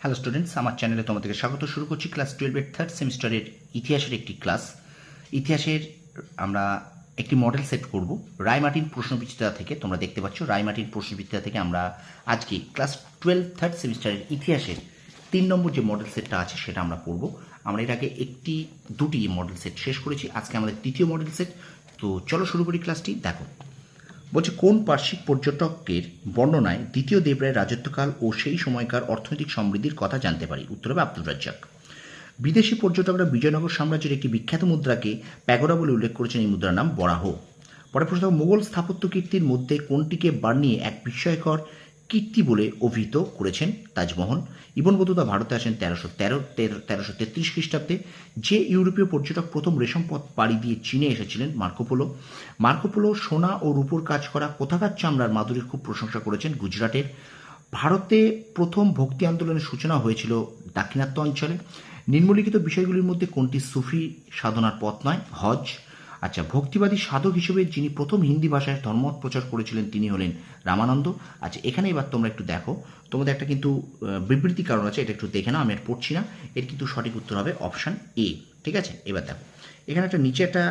Hello students আমার চ্যানেলে তোমাদেরকে স্বাগত। শুরু করছি ক্লাস টুয়েলভের থার্ড সেমিস্টারের ইতিহাসের একটি ক্লাস ইতিহাসের আমরা একটি মডেল সেট করব। রায়মার্টিন প্রশ্নবিচিত্রা থেকে তোমরা দেখতে পাচ্ছ। রায়মার্টিন প্রশ্নবিচিত্রা থেকে আমরা আজকে ক্লাস টুয়েলভ থার্ড সেমিস্টারের ইতিহাসের তিন নম্বর যে মডেল সেটটা আছে সেটা আমরা পড়ব। আমরা এর আগে একটি, দুটি মডেল সেট শেষ করেছি। আজকে আমাদের তৃতীয় মডেল সেট তো চলো শুরু করি ক্লাসটি দেখো। বলছে, কোন পার্শ্বিক পর্যটকের বর্ণনায় দ্বিতীয় দেবরায় রাজত্বকাল ও সেই সময়কার অর্থনৈতিক সমৃদ্ধির কথা জানতে পারি? উত্তর হবে আব্দুল রাজ্জাক। বিদেশি পর্যটকরা বিজয়নগর সাম্রাজ্যের একটি বিখ্যাত মুদ্রাকে প্যাগোরা বলে উল্লেখ করেছেন এই মুদ্রার নাম বরাহ। পরে প্রশ্ন মোগল স্থাপত্য কীর্তির মধ্যে কোনটিকে বানিয়ে এক বিস্ময়কর কীর্তি বলে অভিহিত করেছেন তাজমহল। ইবন বতুতা ভারতে আসেন তেরোশো তেরো তেরোশো তেত্রিশ খ্রিস্টাব্দে। যে ইউরোপীয় পর্যটক প্রথম রেশম পথ পাড়ি দিয়ে চীনে এসেছিলেন মার্কোপোলো মার্কোপোলো সোনা ও রূপোর কাজ করা কোথাকার চামড়ার মাধুরীর খুব প্রশংসা করেছেন গুজরাটের। ভারতে প্রথম ভক্তি আন্দোলনের সূচনা হয়েছিল দাক্ষিণাত্য অঞ্চলে। নিম্নলিখিত বিষয়গুলির মধ্যে কোনটি সুফি সাধনার পথ নয়? হজ আচ্ছা ভক্তিবাদী সাধক হিসেবে যিনি প্রথম হিন্দি ভাষায় ধর্মত প্রচার করেছিলেন, তিনি হলেন রামানন্দ। আচ্ছা এখানে এবার তোমরা একটু দেখো। তোমাদের একটা কিন্তু বিবৃতি কারণ আছে, এটা একটু দেখে নাও, আমি আর পড়ছি না। এর কিন্তু সঠিক উত্তর হবে অপশান এ ঠিক আছে? এবার দেখো। এখানে একটা নিচে একটা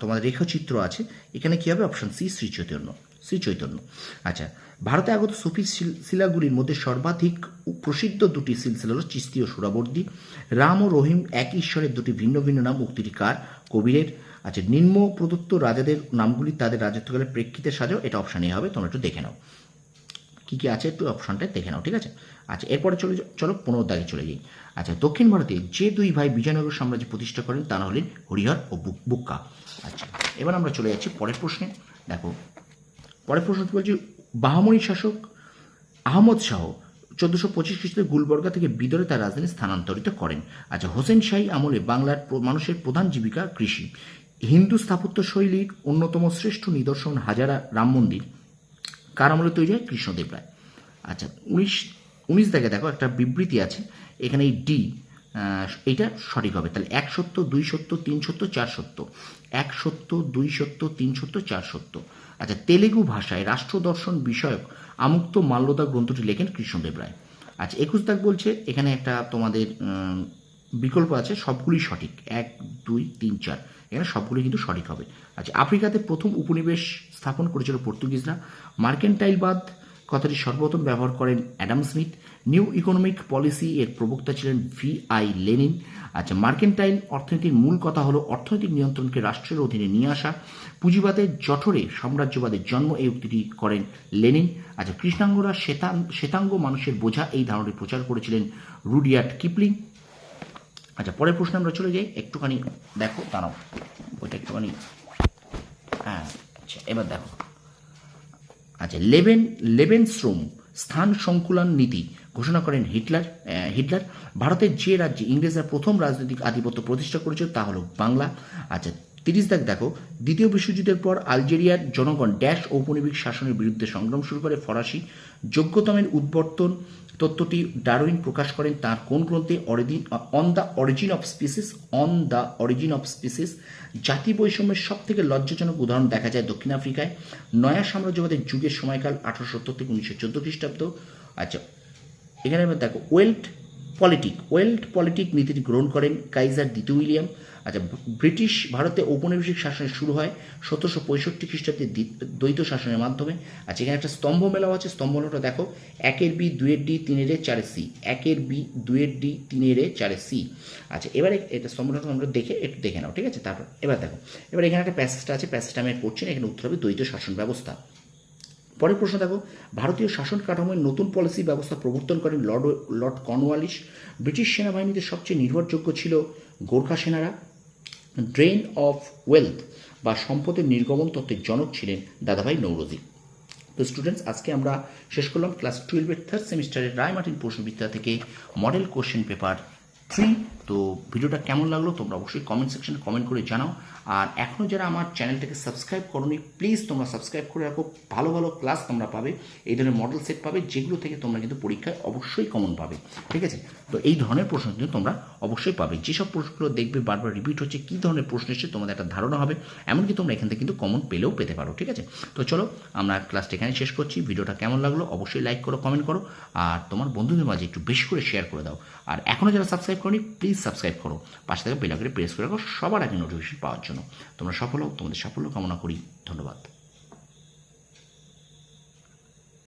তোমাদের রেখাচিত্র আছে। এখানে কি হবে? অপশান সি শ্রী চৈতন্য শ্রী চৈতন্য আচ্ছা ভারতে আগত সুফি শিল- শিলাগুলির মধ্যে সর্বাধিক প্রসিদ্ধ দুটি সিলসিলা হল চিস্তি ও সুরাবর্দী। রাম ও রহিম এক ঈশ্বরের দুটি ভিন্ন ভিন্ন নাম। উক্তিটি কার? কবিরের। আচ্ছা নিম্ন প্রদত্ত রাজাদের নামগুলি তাদের রাজত্বকালের প্রেক্ষিতে সাজাও, এটা অপশান এ হবে, তোমরা একটু দেখে নাও। কি কি আছে একটু অপশনটা দেখে নাও, ঠিক আছে? আচ্ছা এরপরে চলে চলো পনেরো দাগে চলে যাই। আচ্ছা দক্ষিণ ভারতে যে দুই ভাই বিজয়নগর সাম্রাজ্য প্রতিষ্ঠা করেন, তারা হলেন হরিহর ও বুক- বুক্কা। আচ্ছা এবার আমরা চলে যাচ্ছি পরের প্রশ্নে। দেখো পরের প্রশ্ন বলছি বাহামনি শাসক আহমদ শাহ চোদ্দশো পঁচিশ খ্রিস্টাব্দে গুলবর্গা থেকে বিদরে তার রাজধানী স্থানান্তরিত করেন। আচ্ছা হোসেন শাহী আমলে বাংলার মানুষের প্রধান জীবিকা কৃষি। হিন্দু স্থাপত্য শৈলীর অন্যতম শ্রেষ্ঠ নিদর্শন হাজারা রাম মন্দির। কার আমলে তৈরি হয়? কৃষ্ণদেব রায়। আচ্ছা উনিশ উনিশ দেখে দেখো, একটা বিবৃতি আছে, এখানে এই ডি এইটা সঠিক হবে। তাহলে এক সত্য, দুই সত্য, তিন সত্য, চার সত্য। এক সত্য, দুই সত্য, তিন সত্য, চার সত্য। আচ্ছা তেলেগু ভাষায় রাষ্ট্র দর্শন বিষয়ক আমুক্ত মাল্যদা গ্রন্থটি লেখেন কৃষ্ণদেব রায়। আচ্ছা একুশ দাগ বলছে, এখানে একটা তোমাদের বিকল্প আছে, সবগুলি সঠিক। এক, দুই, তিন, চার। এখানে সবগুলি কিন্তু সঠিক হবে। আচ্ছা আফ্রিকাতে প্রথম উপনিবেশ স্থাপন করেছিল পর্তুগিজরা। মার্কেন্টাইলবাদ কথাটি সর্বপ্রথম ব্যবহার করেন Adam Smith. New economic policy এর প্রবক্তা ছিলেন ভি আই লেনিন। আচ্ছা মার্কেন্টাইল অর্থনীতির মূল কথা হলো অর্থনৈতিক নিয়ন্ত্রণকে রাষ্ট্রের অধীনে নিয়ে আসা। পুঁজিবাদের জঠরে সাম্রাজ্যবাদের জন্ম এই উক্তিটি করেন লেনিন। আচ্ছা কৃষ্ণাঙ্গরা শ্বেতাং শ্বেতাঙ্গ মানুষের বোঝা এই ধারণাটি প্রচার করেছিলেন রুডিয়ার্ট কিপলিং। আচ্ছা পরের প্রশ্নে আমরা চলে যাই। একটুখানি দেখো, দাঁড়াও। ওইটা একটুখানি হ্যাঁ আচ্ছা এবার দেখো। আচ্ছা লেবেন শ্রম স্থান সংকুলন নীতি ঘোষণা করেন হিটলার হিটলার। ভারতের যে রাজ্যে ইংরেজরা প্রথম রাজনৈতিক আধিপত্য প্রতিষ্ঠা করেছিল তা হলো বাংলা। আচ্ছা তিরিশ দাগ দেখো, দ্বিতীয় বিশ্বযুদ্ধের পর আলজেরিয়ার জনগণ ড্যাশ ঔপনিবেশিক শাসনের বিরুদ্ধে সংগ্রাম শুরু করে ফরাসি। যোগ্যতমের উদ্বর্তন তত্ত্বটি ডারউইন প্রকাশ করেন তার কোন গ্রন্থে? Origin on the origin of species on the origin of species জাতি বৈষম্যের সব থেকে লজ্জাজনক উদাহরণ দেখা যায় দক্ষিণ আফ্রিকায়। নয়া সাম্রাজ্যবাদের যুগের সময়কাল আঠারোশো সত্তর থেকে উনিশশো চোদ্দ খ্রিস্টাব্দ। আচ্ছা এখানে দেখো ওয়েল্ট পলিটিক, ওয়েল্ড পলিটিক নীতিটি গ্রহণ করেন কাইজার দ্বিতীয় উইলিয়াম। আচ্ছা ব্রিটিশ ভারতে ঔপনিবেশিক শাসন শুরু হয় সতেরোশো পঁয়ষট্টি খ্রিস্টাব্দে দ্বি- দ্বৈত শাসনের মাধ্যমে। আচ্ছা এখানে একটা স্তম্ভ মেলাও আছে। স্তম্ভ মেলাটা দেখো। একের বি দুয়ের ডি, তিনের এ, চারের সি। একের বি দুয়ের ডি, তিনের এ, চারের সি। আচ্ছা এবারে এটা স্তম্ভটা আমরা দেখে একটু দেখে নাও, ঠিক আছে? তারপর, এবার দেখো। এবার এখানে একটা প্যাসেজটা আছে। প্যাসেজটা আমি পড়ছি না। এখানে উত্তর হবে দ্বৈত শাসন ব্যবস্থা। পরের প্রশ্ন দেখো, ভারতীয় শাসন কাঠামোয় নতুন পলিসি ব্যবস্থা প্রবর্তন করেন লর্ড লর্ড কর্নওয়ালিস ব্রিটিশ সেনাবাহিনীতে সবচেয়ে নির্ভরযোগ্য ছিল গোর্খা সেনারা। ড্রেন অফ ওয়েলথ বা সম্পদের নির্গমন তত্ত্বের জনক ছিলেন দাদাভাই নৌরোজি। তো স্টুডেন্টস আজকে আমরা শেষ করলাম ক্লাস টুয়েলভের থার্ড সেমিস্টারের রায় রায়মার্টিন প্রশ্নবিদ্যা থেকে মডেল কোশ্চেন পেপার থ্রি তো ভিডিওটা কেমন লাগল তোমরা অবশ্যই কমেন্ট সেকশনে কমেন্ট করে জানাও। আর এখনও যারা আমার চ্যানেলটাকে সাবস্ক্রাইব করোনি প্লিজ তোমরা সাবস্ক্রাইব করে রাখো। ভালো ভালো ক্লাস তোমরা পাবে, এই ধরনের মডেল সেট পাবে, যেগুলো থেকে তোমরা কিন্তু পরীক্ষায় অবশ্যই কমন পাবে। ঠিক আছে? তো এই ধরনের প্রশ্ন কিন্তু তোমরা অবশ্যই পাবে। যেসব প্রশ্নগুলো দেখবে বারবার রিপিট হচ্ছে, কী ধরনের প্রশ্ন এসছে, তোমাদের একটা ধারণা হবে। এমনকি তোমরা এখান থেকে কিন্তু কমন পেলেও পেতে পারো। ঠিক আছে? তো চলো, আমরা ক্লাসটা এখানে শেষ করছি। ভিডিওটা কেমন লাগল অবশ্যই লাইক করো কমেন্ট করো। আর তোমার বন্ধুদের মাঝে একটু বেশি করে শেয়ার করে দাও। আর এখনও যারা সাবস্ক্রাইব করনি প্লিজ সাবস্ক্রাইব করো। পাশে থেকে বেলাকে প্রেস করে রাখো সবার আগে নোটিফিকেশন পাওয়ার জন্য। তোমরা সফল হোক তোমাদের সাফল্য কামনা করি। ধন্যবাদ।